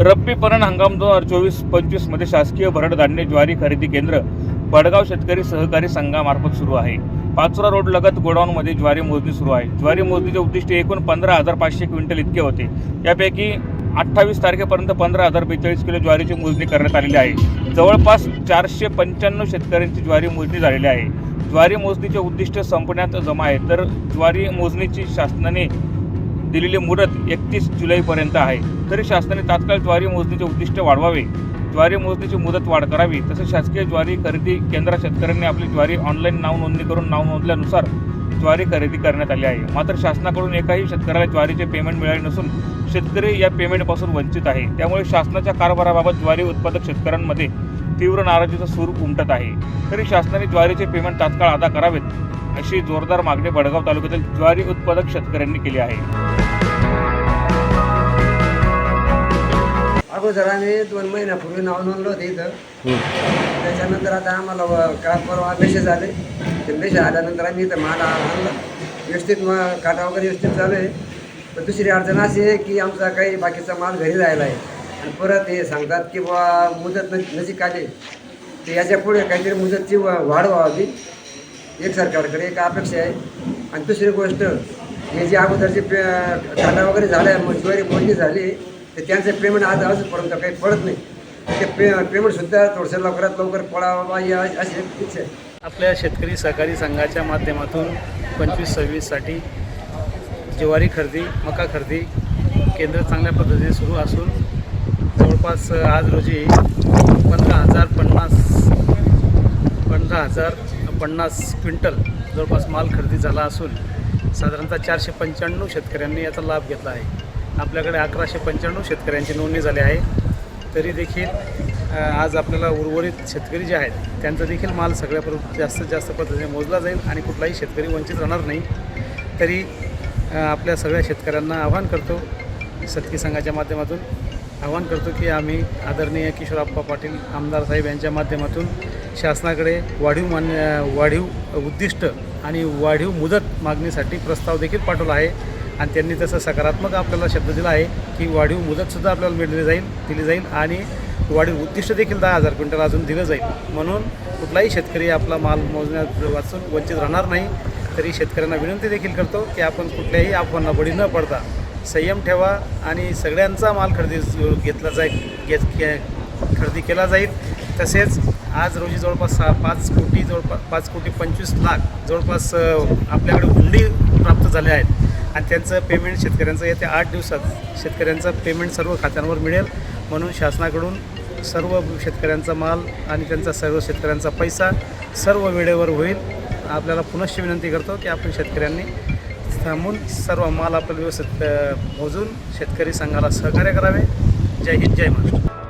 रब्बी पणन हंगाम दोन हजार चोवीस पंचवीसमध्ये शासकीय भरड धान्य ज्वारी खरेदी केंद्र बडगाव शेतकरी सहकारी संघामार्फत सुरू आहे. पाचोरा रोड लगत गोडाऊनमध्ये ज्वारी मोजणी सुरू आहे. ज्वारी मोजणीचे उद्दिष्ट एकूण पंधरा हजार पाचशे क्विंटल इतके होते. यापैकी अठ्ठावीस तारखेपर्यंत पंधरा हजार बेचाळीस किलो ज्वारीची मोजणी करण्यात आलेली आहे. जवळपास चारशे पंच्याण्णव शेतकऱ्यांची ज्वारी मोजणी झालेली आहे. ज्वारी मोजणीचे उद्दिष्ट संपण्यात जमा आहे. तर ज्वारी मोजणीची शासनाने दिलेली मुदत एकतीस जुलैपर्यंत आहे. तरी शासनाने तात्काळ ज्वारी मोजणीचे उद्दिष्ट वाढवावे. ज्वारी मोजणीची मुदत वाढ करावी. तसेच शासकीय ज्वारी खरेदी केंद्रात शेतकऱ्यांनी आपली ज्वारी ऑनलाईन नाव नोंदणी करून नाव नोंदल्यानुसार ज्वारी खरेदी करण्यात आली आहे. मात्र शासनाकडून एकाही शेतकऱ्याला ज्वारीचे पेमेंट मिळाले नसून शेतकरी या पेमेंटपासून वंचित आहे. त्यामुळे शासनाच्या कारभाराबाबत ज्वारी उत्पादक शेतकऱ्यांमध्ये तीव्र नाराजीचा सूर उमटत आहे. तरी शासनाने ज्वारीचे पेमेंट तात्काळ अदा करावेत. अशी जोरदार मागणी बडगाव तालुक्यातील ज्वारी उत्पादक शेतकऱ्यांनी केली आहे. अगोदर आम्ही दोन महिन्यापूर्वी नाव नोंदलं होतं इथं. त्याच्यानंतर आता आम्हाला व- काल परवा मेसेज आले. ते मेसेज आल्यानंतर आम्ही इथं माल आणला. व्यवस्थित मग काटा वगैरे व्यवस्थित चालू आहे. पण दुसरी अडचण अशी आहे की आमचा काही बाकीचा माल घरी राहिला आहे. आणि परत हे सांगतात की बा मुदत नजीक आली. तर याच्यापुढे काहीतरी मुदतची वा- वाढ व्हावी. एक सरकारकडे एक अपेक्षा आहे. आणि दुसरी गोष्ट हे जे अगोदरचे पे काटा वगैरे झाला आहे ज्वारी झाली तर त्यांचं पेमेंट आज अजूनपर्यंत काही पडत नाही. ते पे पेमेंटसुद्धा थोडंसं लवकरात लवकर पडावा या अशी इच्छा आहे. आपल्या शेतकरी सहकारी संघाच्या माध्यमातून पंचवीस सव्वीससाठी ज्वारी खरेदी मका खरेदी केंद्र चांगल्या पद्धतीने सुरू असून जवळपास आज रोजी पंधरा हजार पन्नास पंधरा हजार पन्नास क्विंटल जवळपास माल खरेदी झाला असून साधारणतः चारशे पंच्याण्णव शेतकऱ्यांनी याचा लाभ घेतला आहे. आपल्याकडे अकराशे पंच्याण्णव शेतकऱ्यांची नोंदणी झाली आहे. तरी देखील आज आपल्याला उर्वरित शेतकरी जे आहेत त्यांचा देखील माल सगळ्या जास्तीत जास्त पद्धतीने मोजला जाईल आणि कुठलाही शेतकरी वंचित राहणार नाही. तरी आपल्या सगळ्या शेतकऱ्यांना आवाहन करतो सतकी संघाच्या माध्यमातून आवाहन करतो की आम्ही आदरणीय किशोरप्पा पाटील आमदार साहेब यांच्या माध्यमातून शासनाकडे वाढीव मान्य वाढीव उद्दिष्ट आणि वाढीव मुदत मागणीसाठी प्रस्ताव देखील पाठवला आहे. आणि त्यांनी तसं सकारात्मक आपल्याला शब्द दिला आहे की वाढीव मुदतसुद्धा आपल्याला मिळली जाईल दिली जाईल आणि वाढीव उद्दिष्ट देखील दहा हजार क्विंटल अजून दिलं जाईल. म्हणून कुठलाही शेतकरी आपला माल मोजण्यात वाचून वंचित राहणार नाही. तरी शेतकऱ्यांना विनंती देखील करतो की आपण कुठल्याही अफवांना बळी न पडता संयम ठेवा आणि सगळ्यांचा माल खरेदी घेतला जाईल घेत खरेदी केला जाईल. तसेच आज रोजी जवळपास सहा पाच कोटी जवळपास पाच कोटी पंचवीस लाख जवळपास आपल्याकडे हुंडी प्राप्त झाल्या आहेत. आणि त्यांचं पेमेंट शेतकऱ्यांचं येत्या आठ दिवसात शेतकऱ्यांचं पेमेंट सर्व खात्यांवर मिळेल. म्हणून शासनाकडून सर्व शेतकऱ्यांचा माल आणि त्यांचा सर्व शेतकऱ्यांचा पैसा सर्व वेळेवर होईल. आपल्याला पुनश्च विनंती करतो की आपण शेतकऱ्यांनी थांबून सर्व माल आपल्याला व्यवस्थित मोजून शेतकरी संघाला सहकार्य करावे. जय हिंद जय महाराष्ट्र.